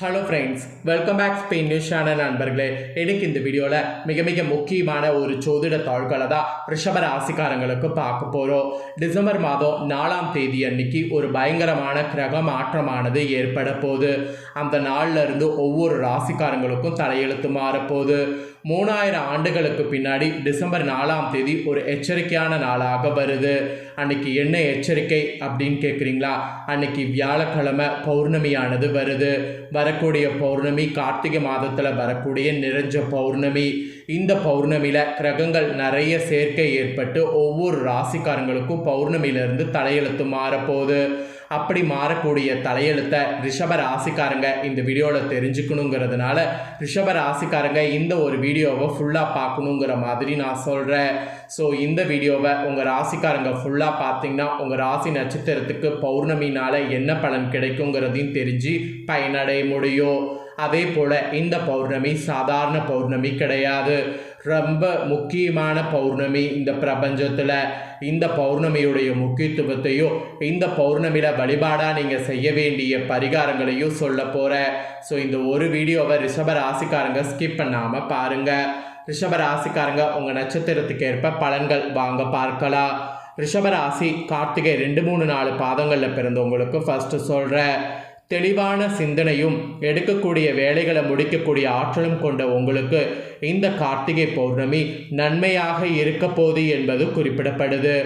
Hello friends welcome back Spain news channel நண்பர்களே. எனக்கு இந்த வீடியோவில் மிக மிக முக்கியமான ஒரு சோதிட தாள்களை தான் ரிஷப ராசிக்காரங்களுக்கு பார்க்க போகிறோம் டிசம்பர் மாதம் நாலாம் தேதி அன்னைக்கு ஒரு பயங்கரமான கிரக மாற்றமானது ஏற்பட போகுது. அந்த நாளில் இருந்து ஒவ்வொரு ராசிக்காரங்களுக்கும் தலையெழுத்து மாறப்போகுது. மூணாயிரம் ஆண்டுகளுக்கு பின்னாடி டிசம்பர் நாலாம் தேதி ஒரு எச்சரிக்கையான நாளாக வருது. அன்னைக்கு என்ன எச்சரிக்கை அப்படின்னு கேட்குறீங்களா அன்னைக்கு வியாழக்கிழமை பௌர்ணமியானது வருது. வரக்கூடிய பௌர்ணமி கார்த்திகை மாதத்தில் வரக்கூடிய நிறைஞ்ச பௌர்ணமி. இந்த பௌர்ணமியில் கிரகங்கள் நிறைய சேர்க்கை ஏற்பட்டு ஒவ்வொரு ராசிக்காரங்களுக்கும் பௌர்ணமியிலிருந்து தலையெழுத்து மாறப்போகுது. அப்படி மாறக்கூடிய தலையெழுத்தை ரிஷப ராசிக்காரங்க இந்த வீடியோவில் தெரிஞ்சுக்கணுங்கிறதுனால ரிஷப ராசிக்காரங்க இந்த ஒரு வீடியோவை ஃபுல்லாக பார்க்கணுங்கிற மாதிரி நான் சொல்கிறேன் ஸோ இந்த வீடியோவை உங்கள் ராசிக்காரங்க ஃபுல்லாக பார்த்தீங்கன்னா உங்கள் ராசி நட்சத்திரத்துக்கு பௌர்ணமினால் என்ன பலன் கிடைக்குங்கிறதையும் தெரிஞ்சு பயனடைய முடியும். அதே போல் இந்த பௌர்ணமி சாதாரண பௌர்ணமி கிடையாது. ரொம்ப முக்கியமான பௌர்ணமி. இந்த பிரபஞ்சத்தில் இந்த பௌர்ணமியுடைய முக்கியத்துவத்தையும் இந்த பௌர்ணமியில் வழிபாடாக நீங்கள் செய்ய வேண்டிய பரிகாரங்களையும் சொல்ல போகிறேன் ஸோ இந்த ஒரு வீடியோவை ரிஷப ராசிக்காரங்க ஸ்கிப் பண்ணாமல் பாருங்கள் ரிஷப ராசிக்காரங்க உங்கள் நட்சத்திரத்துக்கு ஏற்ப பலன்கள் வாங்க பார்க்கலாம். ரிஷப ராசி கார்த்திகை ரெண்டு மூணு நாலு பாதங்களில் பிறந்தவங்களுக்கு ஃபஸ்ட்டு சொல்கிறேன் தெளிவான சிந்தனையும் எடுக்கக்கூடிய வேலைகளை முடிக்கக்கூடிய ஆற்றலும் கொண்ட உங்களுக்கு இந்த கார்த்திகை பௌர்ணமி நன்மையாக இருக்க போது என்பது குறிப்பிடப்படுது.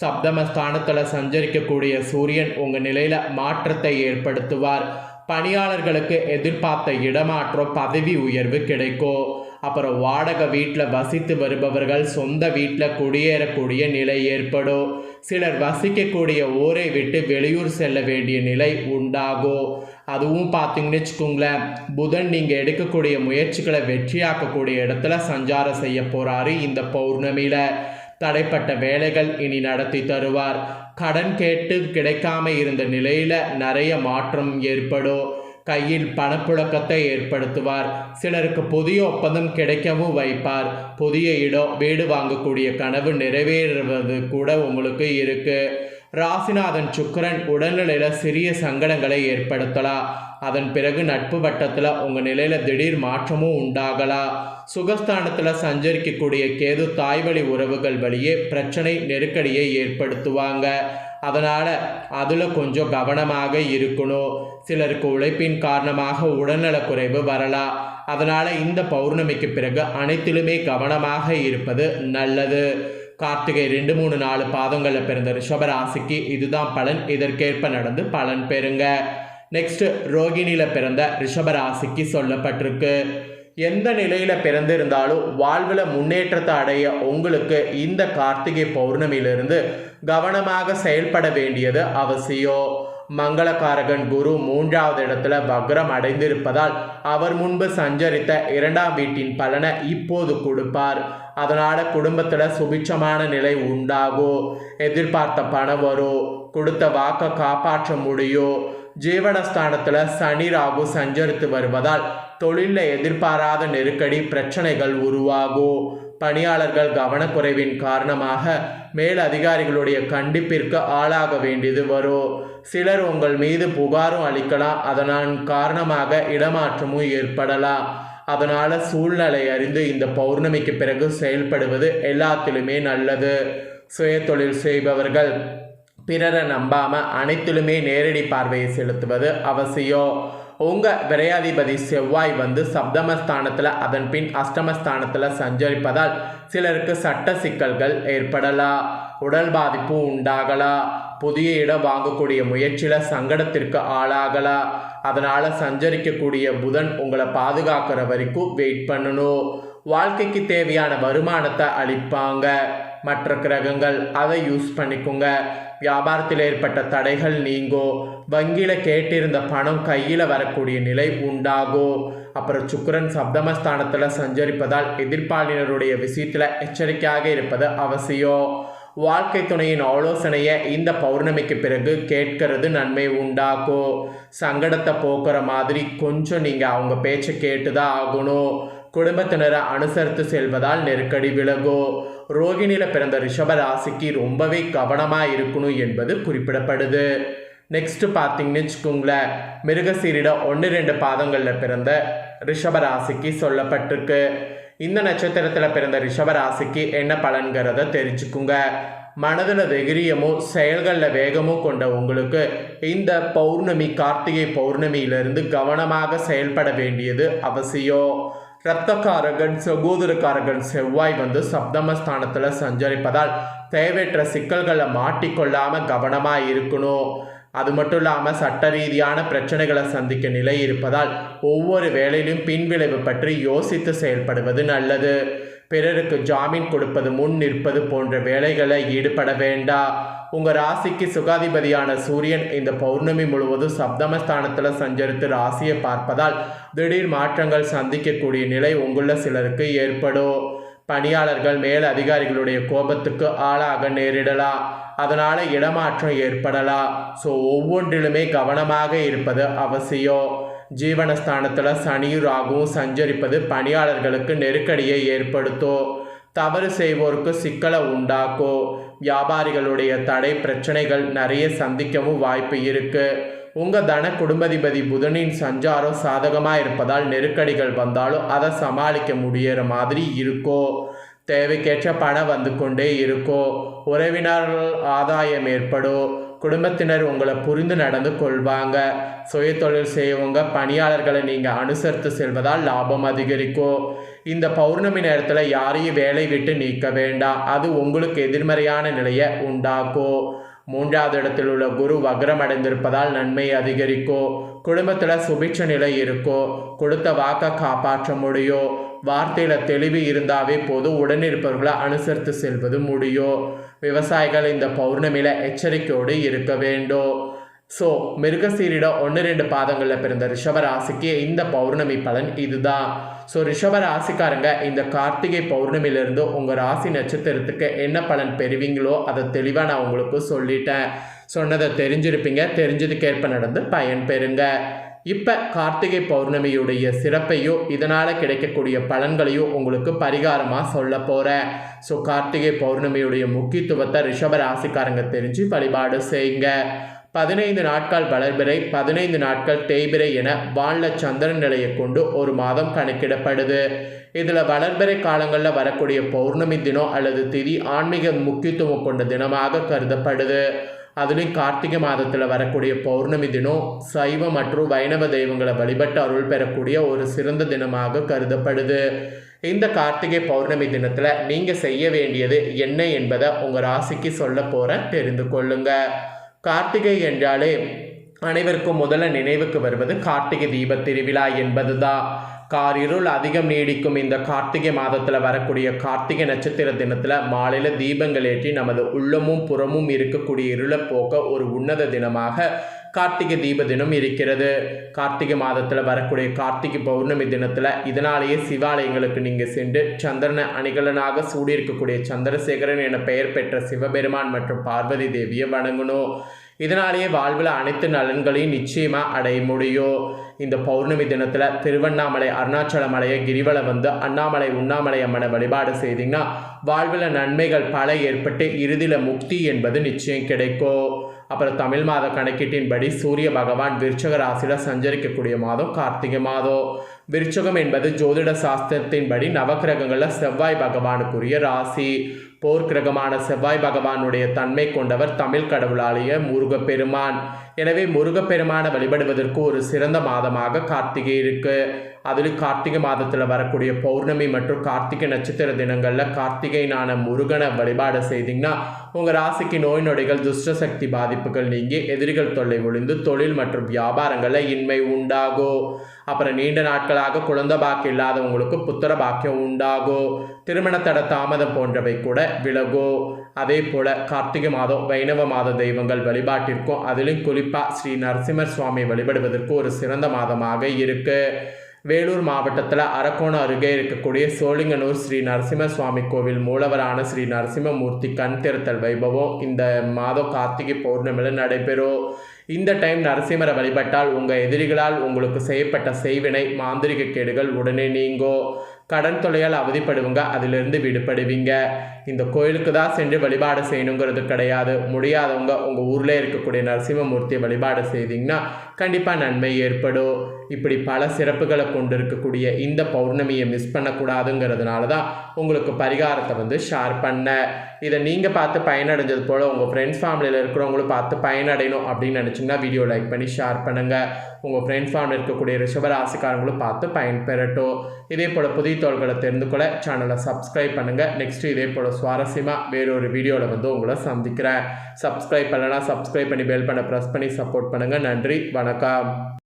சப்தமஸ்தானத்தில் சஞ்சரிக்கக்கூடிய சூரியன் உங்கள் நிலையில் மாற்றத்தை ஏற்படுத்துவார். பணியாளர்களுக்கு எதிர்பார்த்த இடமாற்றம் பதவி உயர்வு கிடைக்கும். அப்புறம் வாடகை வீட்டில் வசித்து வருபவர்கள் சொந்த வீட்டில் குடியேறக்கூடிய நிலை ஏற்படும். சிலர் வசிக்கக்கூடிய ஊரை விட்டு வெளியூர் செல்ல வேண்டிய நிலை உண்டாகும் அதுவும் பார்த்தீங்கன்னு வச்சுக்கோங்களேன். புதன் நீங்கள் எடுக்கக்கூடிய முயற்சிகளை வெற்றியாக்கக்கூடிய இடத்துல சஞ்சாரம் செய்ய போகிறாரு இந்த பௌர்ணமியில். தடைப்பட்ட வேலைகள் இனி நடத்தி தருவார். கடன் கேட்டு கிடைக்காம இருந்த நிலையில் நிறைய மாற்றம் ஏற்படும். கையில் பணப்புழக்கத்தை ஏற்படுத்துவார். சிலருக்கு புதிய ஒப்பந்தம் கிடைக்கவும் வைப்பார். புதிய இடம் வீடு வாங்கக்கூடிய கனவு நிறைவேறுவது கூட உங்களுக்கு இருக்குது ராசிநாதன் சுக்கரன் உடல்நிலையில் சிறிய சங்கடங்களை ஏற்படுத்தலாம் அதன் பிறகு நட்பு வட்டத்தில் உங்கள் நிலையில் திடீர் மாற்றமும் உண்டாகலாம் சுகஸ்தானத்தில் சஞ்சரிக்கக்கூடிய கேது தாய்வழி உறவுகள் வழியே பிரச்சனை நெருக்கடியை ஏற்படுத்துவாங்க. அதனால் அதில் கொஞ்சம் கவனமாக இருக்கணும். சிலருக்கு உழைப்பின் காரணமாக உடல்நலக்குறைவு வரலாம் அதனால் இந்த பௌர்ணமிக்கு பிறகு அனைத்திலுமே கவனமாக இருப்பது நல்லது. கார்த்திகை ரெண்டு மூணு நாலு பாதங்களில் பிறந்த ரிஷபராசிக்கு இதுதான் பலன். இதற்கேற்ப நடந்து பலன் பெறுங்க. நெக்ஸ்ட் ரோகிணியில் பிறந்த ரிஷபராசிக்கு சொல்லப்பட்டிருக்கு. எந்த நிலையில் பிறந்திருந்தாலும் வாழ்வில் முன்னேற்றத்தை அடைய உங்களுக்கு இந்த கார்த்திகை பௌர்ணமியிலிருந்து கவனமாக செயல்பட வேண்டியது அவசியம். மங்களகாரகன் குரு மூன்றாவது இடத்துல வக்ரம் அடைந்திருப்பதால் அவர் முன்பு சஞ்சரித்த இரண்டாம் வீட்டின் பலனை இப்போது கொடுப்பார். அதனால குடும்பத்தில் சுபிட்சமான நிலை உண்டாகும் எதிர்பார்த்த பணம் வரும் கொடுத்த வாக்கை காப்பாற்ற முடியும் ஜீவனஸ்தானத்தில் சனி ராகு சஞ்சரித்து வருவதால் தொழிலில் எதிர்பாராத நெருக்கடி பிரச்சனைகள் உருவாகும் பணியாளர்கள் கவனக்குறைவின் காரணமாக மேல் அதிகாரிகளுடைய கண்டிப்பிற்கு ஆளாக வேண்டியது வரும் சிலர் உங்கள் மீது புகாரும் அளிக்கலாம். அதனால் காரணமாக இடமாற்றமும் ஏற்படலாம். அதனால் சூழ்நிலை அறிந்து இந்த பௌர்ணமிக்கு பிறகு செயல்படுவது எல்லாத்திலுமே நல்லது. சுயதொழில் செய்பவர்கள் பிறரை நம்பாம அனைத்திலுமே நேரடி பார்வையை செலுத்துவது அவசியம். உங்கள் விரையாதிபதி செவ்வாய் வந்து சப்தமஸ்தானத்தில் அதன் பின் அஷ்டமஸ்தானத்தில் சஞ்சரிப்பதால் சிலருக்கு சட்ட சிக்கல்கள் ஏற்படலாம் உடல் பாதிப்பு உண்டாகலாம் புதிய இடம் வாங்கக்கூடிய முயற்சியில் சங்கடத்திற்கு ஆளாகலாம் அதனால் சஞ்சரிக்கக்கூடிய புதன் உங்களை பாதுகாக்கிற வரைக்கும் வெயிட் பண்ணணும். வாழ்க்கைக்கு தேவையான வருமானத்தை அளிப்பாங்க. மற்ற கிரகங்கள் அதை யூஸ் பண்ணிக்கோங்க. வியாபாரத்தில் ஏற்பட்ட தடைகள் நீங்கோ. வங்கியில் கேட்டிருந்த பணம் கையில் வரக்கூடிய நிலை உண்டாகும் அப்புறம் சுக்கரன் சப்தமஸ்தானத்தில் சஞ்சரிப்பதால் எதிர்ப்பாளினருடைய விஷயத்தில் எச்சரிக்கையாக இருப்பது அவசியம். வாழ்க்கை துணையின் ஆலோசனையை இந்த பௌர்ணமிக்கு பிறகு கேட்கறது நன்மை உண்டாக்கும் சங்கடத்தை போக்குற மாதிரி கொஞ்சம் நீங்கள் அவங்க பேச்சை கேட்டு தான் ஆகணும். குடும்பத்தினரை அனுசரித்து செல்வதால் நெருக்கடி விலகும் ரோகிணியில் பிறந்த ரிஷப ராசிக்கு ரொம்பவே கவனமாக இருக்கணும் என்பது குறிப்பிடப்படுது. நெக்ஸ்ட் பார்த்தீங்கன்னு வச்சுக்கோங்களேன் மிருகசீரிட ஒன்று ரெண்டு பாதங்களில் பிறந்த ரிஷபராசிக்கு சொல்லப்பட்டிருக்கு. இந்த நட்சத்திரத்தில் பிறந்த ரிஷபராசிக்கு என்ன பலன்கிறத தெரிஞ்சுக்குங்க. மனதில் வெகிரியமும் செயல்களில் வேகமும் கொண்ட உங்களுக்கு இந்த பௌர்ணமி கார்த்திகை பௌர்ணமியிலிருந்து கவனமாக செயல்பட வேண்டியது அவசியம். இரத்தக்காரகன் சகோதரக்காரகன் செவ்வாய் வந்து சப்தமஸ்தானத்தில் சஞ்சரிப்பதால் தேவையற்ற சிக்கல்களை மாட்டிக்கொள்ளாமல் கவனமாக இருக்கணும். அது மட்டும் இல்லாமல் சட்ட ரீதியான பிரச்சனைகளை சந்திக்க நிலை இருப்பதால் ஒவ்வொரு வேலையிலும் பின்விளைவு பற்றி யோசித்து செயல்படுவது நல்லது. பிறருக்கு ஜாமீன் கொடுப்பது முன் நிற்பது போன்ற வேலைகளை ஈடுபட வேண்டா. உங்கள் ராசிக்கு சுகாதிபதியான சூரியன் இந்த பௌர்ணமி முழுவதும் சப்தமஸ்தானத்தில் சஞ்சரித்து ராசியை பார்ப்பதால் திடீர் மாற்றங்கள் சந்திக்கக்கூடிய நிலை உங்களுள்ள சிலருக்கு ஏற்படும். பணியாளர்கள் மேல் அதிகாரிகளுடைய கோபத்துக்கு ஆளாக நேரிடலாம் அதனால் இடமாற்றம் ஏற்படலாம் ஸோ ஒவ்வொன்றிலுமே கவனமாக இருப்பது அவசியம். ஜீவனஸ்தானத்தில் சனியும் ராகுவும் சஞ்சரிப்பது பணியாளர்களுக்கு நெருக்கடியை ஏற்படுத்தும். தவறு செய்வோருக்கு சிக்கலை உண்டாக்கும். வியாபாரிகளுடைய தடை பிரச்சனைகள் நிறைய சந்திக்கவும் வாய்ப்பு இருக்குது உங்கள் தன குடும்பதிபதி புதனின் சஞ்சாரம் சாதகமாக இருப்பதால் நெருக்கடிகள் வந்தாலும் அதை சமாளிக்க முடியிற மாதிரி இருக்கும் தேவைக்கேற்ற பணம் வந்து கொண்டே இருக்கோ. உறவினர்கள் ஆதாயம் ஏற்படும் குடும்பத்தினர் உங்களை புரிந்து நடந்து கொள்வாங்க. சுய தொழில் செய்யவங்க பணியாளர்களை நீங்கள் அனுசரித்து செல்வதால் லாபம் அதிகரிக்கும் இந்த பௌர்ணமி நேரத்தில் யாரையும் வேலை விட்டு நீக்க வேண்டாம். அது உங்களுக்கு எதிர்மறையான நிலையை உண்டாக்கும் மூன்றாவது இடத்தில் உள்ள குரு வக்ரம் அடைந்திருப்பதால் நன்மை அதிகரிக்கோ குடும்பத்தில் சுபிட்ச நிலை இருக்கோ கொடுத்த வாக்கை காப்பாற்ற முடியும் வார்த்தையில் தெளிவு இருந்தாவே போதும் உடனிருப்பவர்களை அனுசரித்து செல்வது முடியும் விவசாயிகள் இந்த பௌர்ணமியில் எச்சரிக்கையோடு இருக்க வேண்டும் ஸோ மிருகசீரிட ஒன்று ரெண்டு பாதங்களில் பிறந்த ரிஷபராசிக்கு இந்த பௌர்ணமி பலன் இதுதான் ஸோ ரிஷப ராசிக்காரங்க இந்த கார்த்திகை பௌர்ணமியிலிருந்து உங்கள் ராசி நட்சத்திரத்துக்கு என்ன பலன் பெறுவீங்களோ அதை தெளிவாக நான் உங்களுக்கு சொல்லிட்டேன். சொன்னதை தெரிஞ்சிருப்பீங்க தெரிஞ்சதுக்கேற்ப நடந்து பயன் பெறுங்க. இப்போ கார்த்திகை பௌர்ணமியுடைய சிறப்பையும் இதனால் கிடைக்கக்கூடிய பலன்களையும் உங்களுக்கு பரிகாரமாக சொல்ல போகிறேன் ஸோ கார்த்திகை பௌர்ணமியுடைய முக்கியத்துவத்தை ரிஷப ராசிக்காரங்க தெரிஞ்சு வழிபாடு செய்யுங்க. பதினைந்து நாட்கள் வளர்பிறை பதினைந்து நாட்கள் தேய்பிறை என வானில சந்திரன் நிலையை கொண்டு ஒரு மாதம் கணக்கிடப்படுது. இதில் வளர்பிறை காலங்களில் வரக்கூடிய பௌர்ணமி தினம் அல்லது திதி ஆன்மீக முக்கியத்துவம் கொண்ட தினமாக கருதப்படுது. அதுலேயும் கார்த்திகை மாதத்தில் வரக்கூடிய பௌர்ணமி தினம் சைவ மற்றும் வைணவ தெய்வங்களை வழிபட்டு அருள் பெறக்கூடிய ஒரு சிறந்த தினமாக கருதப்படுது. இந்த கார்த்திகை பௌர்ணமி தினத்தில் நீங்கள் செய்ய வேண்டியது என்ன என்பதை உங்கள் ராசிக்கு சொல்ல போகிறேன் தெரிந்து கொள்ளுங்கள் கார்த்திகை என்றாலே அனைவருக்கும் முதல்ல நினைவுக்கு வருவது கார்த்திகை தீப திருவிழா என்பதுதான் காரிருள் அதிகம் நீடிக்கும் இந்த கார்த்திகை மாதத்தில் வரக்கூடிய கார்த்திகை நட்சத்திர தினத்தில் மாலையில் தீபங்கள் ஏற்றி நமது உள்ளமும் புறமும் இருக்கக்கூடிய இருளை போக்க ஒரு உன்னத தினமாக கார்த்திகை தீப தினம் இருக்கிறது. கார்த்திகை மாதத்தில் வரக்கூடிய கார்த்திகை பௌர்ணமி தினத்தில் இதனாலேயே சிவாலயங்களுக்கு நீங்கள் சென்று சந்திரனை அணிகலனாக சூடியிருக்கக்கூடிய சந்திரசேகரன் என பெயர் பெற்ற சிவபெருமான் மற்றும் பார்வதி தேவியை வணங்கணும். இதனாலேயே வாழ்வில் அனைத்து நலன்களையும் நிச்சயமாக அடைய முடியும். இந்த பௌர்ணமி தினத்தில் திருவண்ணாமலை அருணாச்சல மலையை கிரிவலம் வந்து அண்ணாமலை உண்ணாமலை அம்மனை வழிபாடு செய்தீங்கன்னா வாழ்வில் நன்மைகள் பல ஏற்பட்டு இறுதியில் முக்தி என்பது நிச்சயம் கிடைக்கும். அப்புறம் தமிழ் மாத கணக்கீட்டின்படி சூரிய பகவான் விருச்சக ராசியில் சஞ்சரிக்கக்கூடிய மாதம் கார்த்திகை மாதம். விருச்சகம் என்பது ஜோதிட சாஸ்திரத்தின்படி நவக்கிரகங்களில் செவ்வாய் பகவானுக்குரிய ராசி. போர்க்கிரகமான செவ்வாய் பகவானுடைய தன்மை கொண்டவர் தமிழ் கடவுளாலிய முருகப்பெருமான். எனவே முருகப்பெருமானை வழிபடுவதற்கு ஒரு சிறந்த மாதமாக கார்த்திகை இருக்குது அதில் கார்த்திகை மாதத்தில் வரக்கூடிய பௌர்ணமி மற்றும் கார்த்திகை நட்சத்திர தினங்களில் கார்த்திகைனான முருகனை வழிபாடு செய்தீங்கன்னா உங்கள் ராசிக்கு நோய் நொடிகள் துஷ்ட சக்தி பாதிப்புகள் நீங்கி எதிரிகள் தொல்லை ஒளிந்து தொழில் மற்றும் வியாபாரங்களில் இன்மை உண்டாகும் அப்புறம் நீண்ட நாட்களாக குழந்தை பாக்கியம் இல்லாதவங்களுக்கு புத்திர பாக்கியம் உண்டாகும் திருமண தட தாமதம் போன்றவை கூட விலகும் அதே போல் கார்த்திகை மாதம் வைணவ மாத தெய்வங்கள் வழிபாட்டிற்கும் அதிலும் குறிப்பாக ஸ்ரீ நரசிம்மர் சுவாமி வழிபடுவதற்கு ஒரு சிறந்த மாதமாக இருக்குது வேலூர் மாவட்டத்தில் அரக்கோணம் அருகே இருக்கக்கூடிய சோழிங்கனூர் ஸ்ரீ நரசிம்ம சுவாமி கோவில் மூலவரான ஸ்ரீ நரசிம்மமூர்த்தி கண் திறத்தல் வைபவம் இந்த மாதம் கார்த்திகை பௌர்ணமியில் நடைபெறும். இந்த டைம் நரசிம்மரை வழிபட்டால் உங்கள் எதிரிகளால் உங்களுக்கு செய்யப்பட்ட செய்வினை மாந்திரிக கேடுகள் உடனே நீங்கோ கடன் தொலையால் அவதிப்படுவங்க அதிலிருந்து விடுபடுவீங்க. இந்த கோயிலுக்கு தான் சென்று வழிபாடு செய்யணுங்கிறது கிடையாது. முடியாதவங்க உங்கள் ஊரில் இருக்கக்கூடிய நரசிம்மமூர்த்தியை வழிபாடு செய்தீங்கன்னா கண்டிப்பாக நன்மை ஏற்படும். இப்படி பல சிறப்புகளை கொண்டு இருக்கக்கூடிய இந்த பௌர்ணமியை மிஸ் பண்ணக்கூடாதுங்கிறதுனால தான் உங்களுக்கு பரிகாரத்தை வந்து ஷேர் பண்ணேன் இதை நீங்கள் பார்த்து பயனடைஞ்சது போல் உங்கள் ஃப்ரெண்ட்ஸ் ஃபேமிலியில் இருக்கிறவங்களும் பார்த்து பயனடையணும் அப்படின்னு நினச்சிங்கன்னா வீடியோ லைக் பண்ணி ஷேர் பண்ணுங்கள் உங்கள் ஃப்ரெண்ட்ஸ் ஃபேமிலியில் இருக்கக்கூடிய ரிஷபராசிக்காரங்களும் பார்த்து பயன்பெறட்டும். இதே போல் புதிய தோள்களை தெரிந்து கொள்ள சேனலை சப்ஸ்கிரைப் பண்ணுங்கள் நெக்ஸ்ட்டு இதே போல் சுவாரஸ்யமாக வேறொரு வீடியோவில் வந்து உங்களை சந்திக்கிறேன். சப்ஸ்கிரைப் பண்ணலாம் சப்ஸ்கிரைப் பண்ணி பெல் பண்ண ப்ரெஸ் பண்ணி சப்போர்ட் பண்ணுங்கள் நன்றி வணக்கம்.